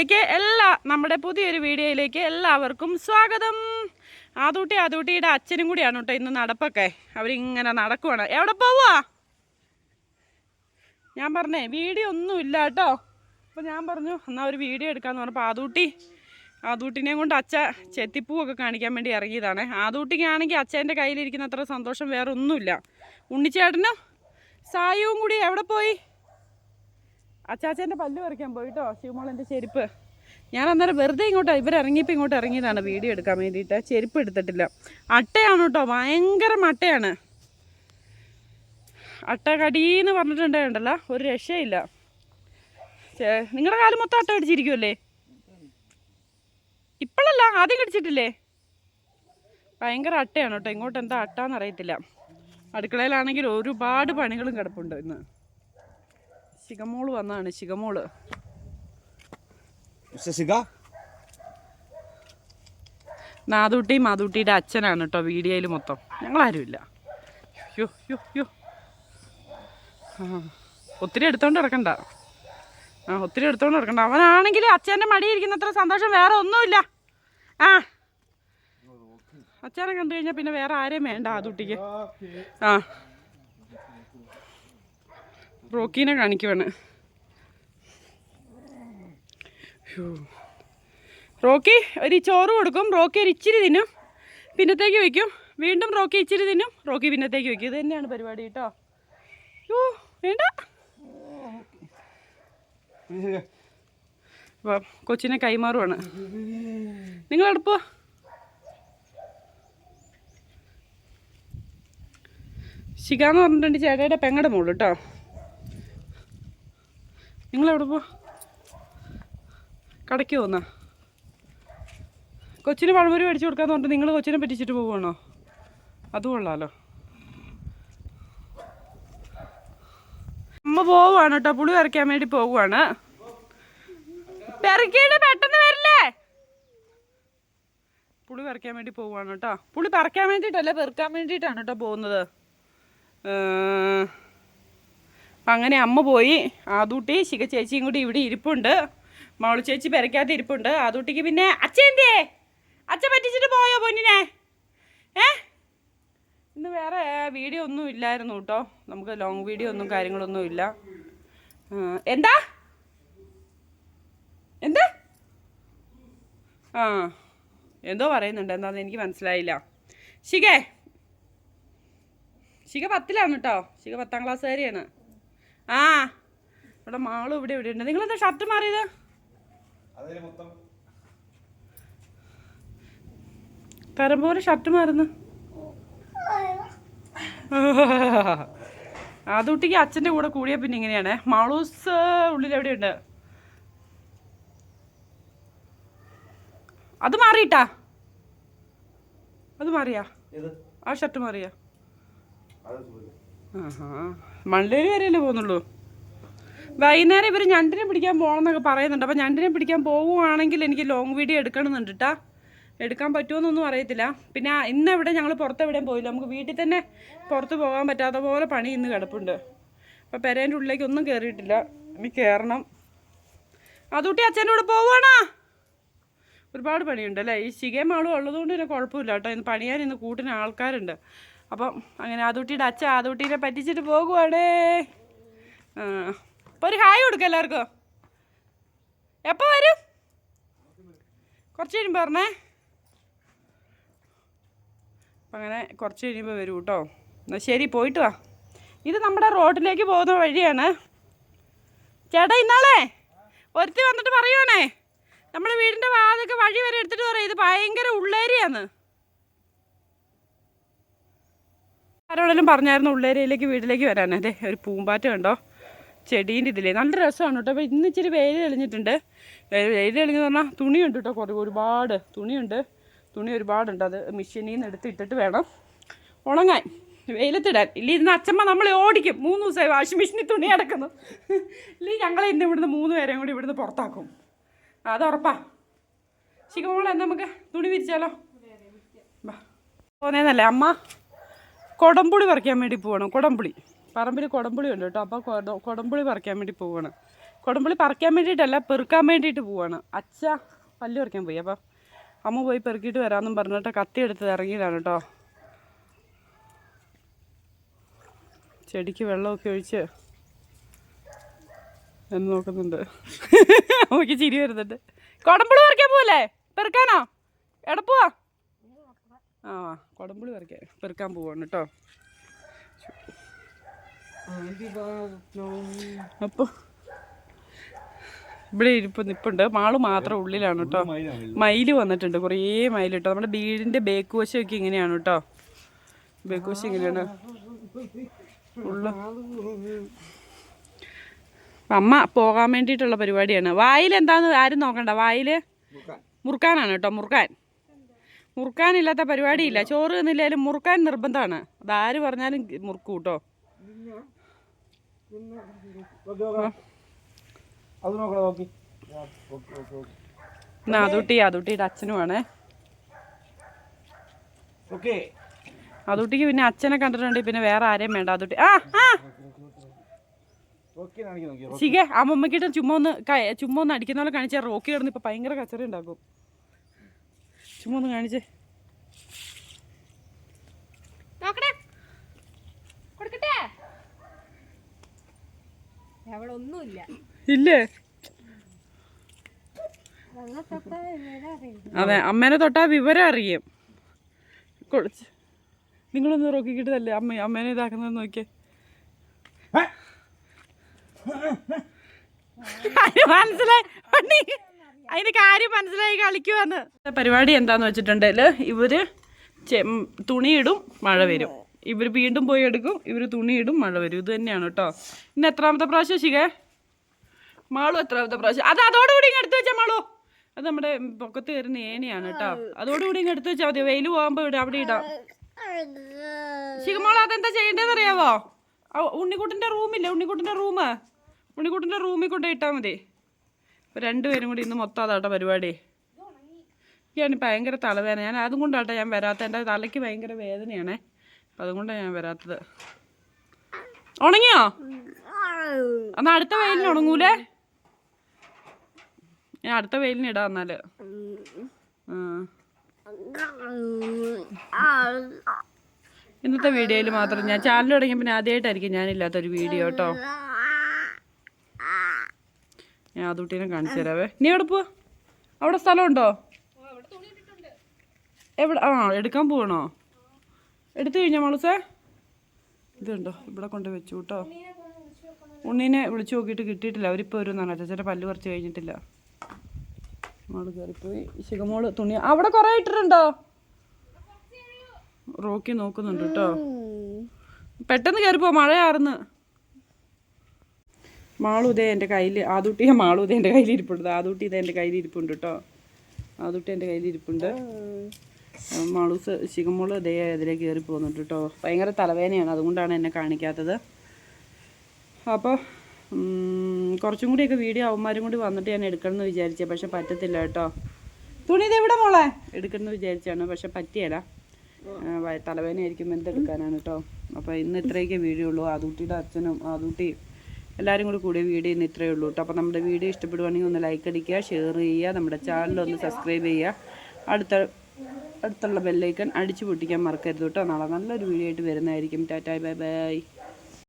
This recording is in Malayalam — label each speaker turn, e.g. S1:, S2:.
S1: വീഡിയോയിലേക്ക് എല്ലാ നമ്മുടെ പുതിയൊരു വീഡിയോയിലേക്ക് എല്ലാവർക്കും സ്വാഗതം. ആദൂട്ടി ആദൂട്ടിയുടെ അച്ഛനും കൂടിയാണ് കേട്ടോ ഇന്ന് നടപ്പൊക്കെ. അവരിങ്ങനെ നടക്കുവാണ്. എവിടെ പോവാ? ഞാൻ പറഞ്ഞേ വീഡിയോ ഒന്നും ഇല്ല കേട്ടോ. അപ്പോൾ ഞാൻ പറഞ്ഞു എന്നാൽ ഒരു വീഡിയോ എടുക്കാമെന്ന് പറഞ്ഞപ്പോൾ ആദൂട്ടി ആദൂട്ടിനെയും കൊണ്ട് അച്ഛ ചെത്തിപ്പൂവൊക്കെ കാണിക്കാൻ വേണ്ടി ഇറങ്ങിയതാണ്. ആദൂട്ടിക്കാണെങ്കിൽ അച്ഛന്റെ കയ്യിലിരിക്കുന്ന അത്ര സന്തോഷം വേറെ ഒന്നുമില്ല ഉണ്ണിച്ചേട്ടനും സായുവും കൂടി എവിടെ പോയി? അച്ചാച്ചന്റെ പല്ല് പറിക്കാൻ പോയിട്ടോ ശിവമോളന്റെ ചെരുപ്പ്. ഞാൻ അന്നേരം വെറുതെ ഇങ്ങോട്ട് ഇവരിറങ്ങിയപ്പോൾ ഇങ്ങോട്ട് ഇറങ്ങിയതാണ് വീഡിയോ എടുക്കാൻ വേണ്ടിയിട്ട്. ചെരുപ്പ് എടുത്തിട്ടില്ല. അട്ടയാണ് കേട്ടോ ഭയങ്കര മട്ടയാണ്. അട്ട കടീന്ന് പറഞ്ഞിട്ടുണ്ടായിണ്ടല്ലോ ഒരു രക്ഷയില്ല. നിങ്ങളുടെ കാലം മൊത്തം അട്ട അടിച്ചിരിക്കുമല്ലേ ഇപ്പോഴല്ല ആദ്യം കടിച്ചിട്ടില്ലേ? ഭയങ്കര അട്ടയാണ് കേട്ടോ ഇങ്ങോട്ട് എന്താ അട്ടാന്ന് അറിയത്തില്ല അടുക്കളയിലാണെങ്കിൽ ഒരുപാട് പണികളും കിടപ്പുണ്ട് ഇന്ന്. ശിഖമോൾ വന്നാണ്
S2: ശിഖമോൾ.
S1: നാദൂട്ടി മാതൂട്ടിയുടെ അച്ഛനാണ് കേട്ടോ വീഡിയോയിൽ മൊത്തം. ഞങ്ങളാരുമില്ല. യോ യോ യോ ആ ഒത്തിരി എടുത്തോണ്ട് ഇറക്കണ്ട ആ ഒത്തിരി എടുത്തോണ്ട് ഇറക്കണ്ട അവനാണെങ്കിൽ അച്ഛന്റെ മടിയിരിക്കുന്ന അത്ര സന്തോഷം വേറെ ഒന്നുമില്ല. ആ. അച്ഛനെ കണ്ടു കഴിഞ്ഞാൽ പിന്നെ വേറെ ആരെയും വേണ്ട ആദൂട്ടിക്ക്. ആ. റോക്കീനെ കാണിക്കുവാണ്. റോക്കി ഒരു ചോറ് കൊടുക്കും. റോക്കി ഒരു ഇച്ചിരി തിന്നും. പിന്നത്തേക്ക് വയ്ക്കും. വീണ്ടും റോക്കി ഇച്ചിരി തിന്നും. റോക്കി പിന്നത്തേക്ക് വയ്ക്കും. ഇത് തന്നെയാണ് പരിപാടി കേട്ടോ. യോ വേണ്ട. അപ്പം കൊച്ചിനെ കൈമാറുവാണ്. നിങ്ങൾ എടുപ്പോ ശിഖ എന്ന് പറഞ്ഞിട്ടുണ്ട് ചേട്ടയുടെ പെങ്ങടെ മോൾ കേട്ടോ. നിങ്ങളെവിടെ പോ? കടയ്ക്ക് പോന്നാ കൊച്ചിന് പഴമൊരു മേടിച്ചു കൊടുക്കാന്ന് പറഞ്ഞിട്ട് നിങ്ങൾ കൊച്ചിനെ പറ്റിച്ചിട്ട് പോവുകയാണോ? അത് കൊള്ളാലോ. അമ്മ പോവാണ് കേട്ടോ. പുളി വരയ്ക്കാൻ വേണ്ടി പോവുകയാണ്. പെട്ടെന്ന് വരില്ലേ? പുളി പറിക്കാൻ വേണ്ടി പോവുകയാണ് കേട്ടോ. പുളി പറിക്കാൻ വേണ്ടിയിട്ടല്ല പെറുക്കാൻ വേണ്ടിയിട്ടാണ് കേട്ടോ പോകുന്നത്. അപ്പം അങ്ങനെ അമ്മ പോയി ആദൂട്ടി ശിഖ ചേച്ചിയും കൂടി ഇവിടെ ഇരിപ്പുണ്ട്. മാളു ചേച്ചി പെരക്കാത്ത ഇരിപ്പുണ്ട്. ആദൂട്ടിക്ക് പിന്നെ അച്ഛന്റെ അച്ഛൻ പറ്റിച്ചിട്ട് പോയോ പൊന്നിനെ? ഏ? ഇന്ന് വേറെ വീഡിയോ ഒന്നും ഇല്ലായിരുന്നു കേട്ടോ. നമുക്ക് ലോങ് വീഡിയോ ഒന്നും കാര്യങ്ങളൊന്നും ഇല്ല. എന്താ? എന്താ? ആ എന്തോ പറയുന്നുണ്ട്. എന്താന്ന് എനിക്ക് മനസ്സിലായില്ല. ശിഖേ? ശിഖ പത്തിലാണ് കേട്ടോ. ശിഖ പത്താം ക്ലാസ്സുകാരിയാണ് ആ. ഇവിടെ മാളും ഇവിടെ ഇവിടെ ഉണ്ട്. നിങ്ങളെന്താ ഷർട്ട് മാറിയത്? തരം പോലെ ഷർട്ട് മാറുന്നു. ആദൂട്ടിക്ക് അച്ഛന്റെ കൂടെ കൂടിയ പിന്നെ ഇങ്ങനെയാണ്. മാളൂസ് ഉള്ളിൽ എവിടെയുണ്ട്? അത് മാറിയിട്ടാ? അത് മാറിയാ? ആ ഷർട്ട് മാറിയാ? മള്ളേരി വരെയല്ലേ പോകുന്നുള്ളൂ? വൈകുന്നേരം ഇവർ ഞണ്ടിനെ പിടിക്കാൻ പോകണമെന്നൊക്കെ പറയുന്നുണ്ട്. അപ്പോൾ ഞണ്ടിനെ പിടിക്കാൻ പോവുകയാണെങ്കിൽ എനിക്ക് ലോങ് വീഡിയോ എടുക്കണമെന്നുണ്ട് എടുക്കാൻ പറ്റുമോന്നൊന്നും അറിയത്തില്ല. പിന്നെ ഇന്ന് എവിടെ ഞങ്ങൾ പുറത്ത് എവിടെയും പോയില്ല. നമുക്ക് വീട്ടിൽ തന്നെ പുറത്ത് പോകാൻ പറ്റാത്ത പോലെ പണി ഇന്ന് കിടപ്പുണ്ട്. അപ്പോൾ പെരേന്റെ ഉള്ളിലേക്ക് ഒന്നും കയറിയിട്ടില്ല ഇനി കയറണം അതുകൂട്ടി അച്ഛന്റെ കൂടെ പോവുകയാണോ ഒരുപാട് പണിയുണ്ട് അല്ലേ? ഈ ശിഖേമാളും ഉള്ളതുകൊണ്ട് പിന്നെ കുഴപ്പമില്ല കേട്ടോ ഇന്ന് പണിയാൻ ഇന്ന് കൂട്ടിന് ആൾക്കാരുണ്ട്. അപ്പം അങ്ങനെ ആദൂട്ടിയുടെ അച്ഛൻ ആദൂട്ടീനെ പറ്റിച്ചിട്ട് പോകുവാണേ. അപ്പോൾ ഒരു ഹായ് കൊടുക്കുക എല്ലാവർക്കും. എപ്പോൾ വരും? കുറച്ച് കഴിയുമ്പോൾ പറഞ്ഞേ അപ്പം അങ്ങനെ കുറച്ച് കഴിയുമ്പോൾ വരും കേട്ടോ എന്നാൽ ശരി പോയിട്ട് വാ. ഇത് നമ്മുടെ റോഡിലേക്ക് പോകുന്ന വഴിയാണ്. ചേട്ടാ ഇന്നാളേ ഒരുത്തി വന്നിട്ട് പറയുവാണേ. നമ്മുടെ വീടിന്റെ വാതൊക്കെ വഴി വരെ എടുത്തിട്ട് പറയും ഇത് ഭയങ്കര ഉള്ളേരിയാന്ന്. ആരോടെങ്കിലും പറഞ്ഞായിരുന്നു ഉള്ളേരിയയിലേക്ക് വീട്ടിലേക്ക് അതെ ഒരു പൂമ്പാറ്റ കണ്ടോ? ചെടീന്റെ ഇതിലേ. നല്ല രസമാണ് കേട്ടോ. അപ്പോൾ ഇന്ന് ഇച്ചിരി വെയിൽ തെളിഞ്ഞിട്ടുണ്ട്. വെയിൽ തെളിഞ്ഞെന്ന് പറഞ്ഞാൽ തുണിയുണ്ട് കേട്ടോ കുറേ ഒരുപാട് തുണിയുണ്ട്. തുണി ഒരുപാടുണ്ട്. അത് മെഷീനിൽ നിന്ന് എടുത്ത് ഇട്ടിട്ട് വേണം ഉണങ്ങാൻ. വെയിലത്തിടാൻ. ഇല്ല ഇന്ന് അച്ഛമ്മ നമ്മളെ ഓടിക്കും. മൂന്ന് ദിവസമായി വാഷിംഗ് മെഷീനിൽ തുണി അടക്കുന്നു. ഇല്ല ഞങ്ങളെ ഇന്ന് ഇവിടുന്ന് മൂന്ന് പേരെയും കൂടി ഇവിടുന്ന് പുറത്താക്കും. അത് ഉറപ്പാ. ശിഖമോളെ നമുക്ക് തുണി വിരിച്ചാലോ? പോന്നേന്നല്ലേ അമ്മ? കൊടംപുളി പറിക്കാൻ വേണ്ടി പോവാണ്. കൊടംപുളി. പറമ്പിൽ കൊടംപുളി ഉണ്ട് കേട്ടോ. അപ്പോൾ കൊട- കൊടംപുളി പറിക്കാൻ വേണ്ടി പോവാണ്. കുടംപുളി പറിക്കാൻ വേണ്ടിയിട്ടല്ല പെറുക്കാൻ വേണ്ടിയിട്ട് പോവാണ്. അച്ഛ പല്ല് പറിക്കാൻ പോയി. അപ്പം അമ്മ പോയി പെറുക്കിയിട്ട് വരാമെന്നും പറഞ്ഞിട്ട് കത്തി എടുത്ത് ഇറങ്ങിയതാണ് കേട്ടോ. ചെടിക്ക് വെള്ളമൊക്കെ ഒഴിച്ച് എന്ന് നോക്കുന്നുണ്ട്. നോക്കി ചിരി വരുന്നുണ്ട്. കുടംപുളി പറിക്കാൻ പോവല്ലേ? പെറുക്കാനോ? എടപ്പുവാ പോവാ. ആ കൊടമ്പുളി പറിക്കാൻ പെറുക്കാൻ പോവാണ് കേട്ടോ അപ്പോൾ ഇവിടെ ഇരിപ്പ് നിപ്പുണ്ട്. മാൾ മാത്രം ഉള്ളിലാണ് കേട്ടോ മയിൽ വന്നിട്ടുണ്ട്. കുറേ മയിൽ കേട്ടോ നമ്മുടെ വീടിന്റെ ബേക്ക് വശമൊക്കെ ഇങ്ങനെയാണ് കേട്ടോ ബേക്ക് വശം ഇങ്ങനെയാണ്. ഉള്ള അമ്മ പോകാൻ വേണ്ടിയിട്ടുള്ള പരിപാടിയാണ്. വായിൽ എന്താന്ന് ആരും നോക്കണ്ട. വായിൽ മുറുക്കാനാണ് കേട്ടോ മുറുക്കാൻ. മുറുക്കാനില്ലാത്ത പരിപാടിയില്ല. ചോറ് എന്നില്ലായാലും മുറുക്കാൻ നിർബന്ധമാണ്. അതാര് പറഞ്ഞാലും മുറുക്കും കേട്ടോ അതുട്ടി അതുട്ടിയുടെ അച്ഛനുമാണ്. അതുട്ടിക്ക് പിന്നെ അച്ഛനെ കണ്ടിട്ടുണ്ട് പിന്നെ വേറെ ആരെയും വേണ്ട. അതുട്ടി ആ ആ. ശിഖ അമ്മമ്മക്കിട്ട് ചുമ്മാ ഒന്ന് ചുമ്മാ ഒന്ന് അടിക്കുന്ന പോലെ കാണിച്ചാൽ റോക്കി കിടന്ന് ഇപ്പൊ ഭയങ്കര കച്ചറ ഉണ്ടാക്കും ചുമ്മാ ഒന്ന് കാണിച്ചേ.
S3: നോക്കണേ കൊടുക്കട്ടെ. അവിടെ ഒന്നുമില്ല.
S1: ഇല്ലേ? അതെ അമ്മേനെ തൊട്ടാ വിവരം അറിയും. കൊളിച്ച് നിങ്ങളൊന്ന് റോക്കിക്കിട്ടതല്ലേ? അമ്മ അമ്മേനെ ഇതാക്കുന്നത് നോക്കിയേ. മനസ്സിലായി. അതിന് കാര്യം മനസ്സിലായി കളിക്കുവാന്ന്. പരിപാടി എന്താന്ന് വെച്ചിട്ടുണ്ടെങ്കിൽ ഇവർ തുണിയിടും മഴ വരും. ഇവർ വീണ്ടും പോയി എടുക്കും ഇവർ തുണിയിടും മഴ വരും. ഇത് തന്നെയാണ് കേട്ടോ. ഇന്ന് എത്രാമത്തെ പ്രാവശ്യം ശിഖേ? മാളു എത്രാമത്തെ പ്രാവശ്യം? അത് അതോടുകൂടി ഇങ്ങ് എടുത്ത് വെച്ചാൽ മാളു. അത് നമ്മുടെ പൊക്കത്ത് കയറുന്ന ഏനയാണ് കേട്ടോ. അതോടുകൂടി ഇങ്ങ് എടുത്ത് വെച്ചാൽ മതി വെയിൽ പോകുമ്പോൾ ഇവിടെ അവിടെ ഇടാം. ശിഖമോള അതെന്താ ചെയ്യേണ്ടതെന്ന് അറിയാവോ? ഉണ്ണിക്കുട്ടന്റെ റൂമില്ലേ? ഉണ്ണിക്കുട്ടന്റെ റൂം ഉണ്ണിക്കുട്ടന്റെ റൂമിൽ കൊണ്ടുപോയി ഇട്ടാൽ മതി. അപ്പോൾ രണ്ടുപേരും കൂടി ഇന്ന് മൊത്തം അതാട്ടോ പരിപാടി. ഞാൻ ഭയങ്കര തലവേദന. ഞാൻ അതും കൊണ്ടാട്ടോ ഞാൻ വരാത്ത. എന്റെ തലയ്ക്ക് ഭയങ്കര വേദനയാണേ. അപ്പം അതുകൊണ്ടാണ് ഞാൻ വരാത്തത്. ഉണങ്ങിയോ? എന്നാൽ അടുത്ത വെയിലിന് ഉണങ്ങൂലേ? ഞാൻ അടുത്ത വെയിലിന് ഇടാം എന്നാൽ ഇന്നത്തെ വീഡിയോയിൽ മാത്രം ഞാൻ ചാനൽ തുടങ്ങിയ പിന്നെ ആദ്യമായിട്ടായിരിക്കും ഞാനില്ലാത്തൊരു വീഡിയോ കേട്ടോ. ഞാൻ അതുട്ടിനെ കാണിച്ചു തരാവേ. നീ എവിടെ പോവാ? അവിടെ സ്ഥലമുണ്ടോ? എവിടെ? ആ എടുക്കാൻ പോകണോ എടുത്തു കഴിഞ്ഞോ മോളസേ? ഇതുണ്ടോ? ഇവിടെ കൊണ്ട് വെച്ചു കേട്ടോ. ഉണ്ണീനെ വിളിച്ചു നോക്കിയിട്ട് കിട്ടിയിട്ടില്ല. അവരിപ്പോൾ ഒരു എന്നാണ് അച്ഛന്റെ പല്ല് കുറച്ച് കഴിഞ്ഞിട്ടില്ല. മോൾ കയറിപ്പോയി. ശിഖമോൾ തുണി അവിടെ കുറേ ഇട്ടിട്ടുണ്ടോ? റോക്കി നോക്കുന്നുണ്ട് കേട്ടോ. പെട്ടെന്ന് കയറിപ്പോ മഴയാർന്ന് മാളൂതേ എന്റെ കയ്യിൽ ആദൂട്ടിയ മാളൂതേ എന്റെ കയ്യിൽ ഇരിപ്പുണ്ട്. ആദൂട്ടി ഇതേ എന്റെ കയ്യിൽ ഇരിപ്പുണ്ട് കേട്ടോ ആദൂട്ടി എന്റെ കയ്യിൽ ഇരിപ്പുണ്ട്. മാളൂസ് ശിഖമോൾ ഇതേ ഇതിലേക്ക് കയറി പോകുന്നുണ്ട് കേട്ടോ ഭയങ്കര തലവേദനയാണ് അതുകൊണ്ടാണ് എന്നെ കാണിക്കാത്തത്. അപ്പോൾ കുറച്ചും കൂടിയൊക്കെ വീഡിയോ അവന്മാരും കൂടി വന്നിട്ട് ഞാൻ എടുക്കണമെന്ന് വിചാരിച്ചേ പക്ഷെ പറ്റത്തില്ല കേട്ടോ തുണി ഇത് എവിടെ മോളെ. എടുക്കണമെന്ന് വിചാരിച്ചാണ് പക്ഷെ പറ്റിയല്ല. തലവേദനയായിരിക്കും എന്തെടുക്കാനാണ് കേട്ടോ അപ്പോൾ ഇന്ന് ഇത്രയൊക്കെ വീഡിയോ ഉള്ളൂ. ആദൂട്ടിയുടെ അച്ഛനും ആദൂട്ടിയും എല്ലാവരും കൂടി കൂടിയ വീഡിയോ ഇന്ന് ഇത്രയേ ഉള്ളൂ കേട്ടോ. അപ്പോൾ നമ്മുടെ വീഡിയോ ഇഷ്ടപ്പെടുവാണെങ്കിൽ ഒന്ന് ലൈക്ക് അടിക്കുക ഷെയർ ചെയ്യുക നമ്മുടെ ചാനൽ ഒന്ന് സബ്സ്ക്രൈബ് ചെയ്യുക. അടുത്ത അടുത്തുള്ള ബെല്ലൈക്കൺ അടിച്ചു പൊട്ടിക്കാൻ മറക്കരുത് കേട്ടോ. നാളെ നല്ലൊരു വീഡിയോ ആയിട്ട് വരുന്നതായിരിക്കും. ടാറ്റായ് ബൈ ബൈ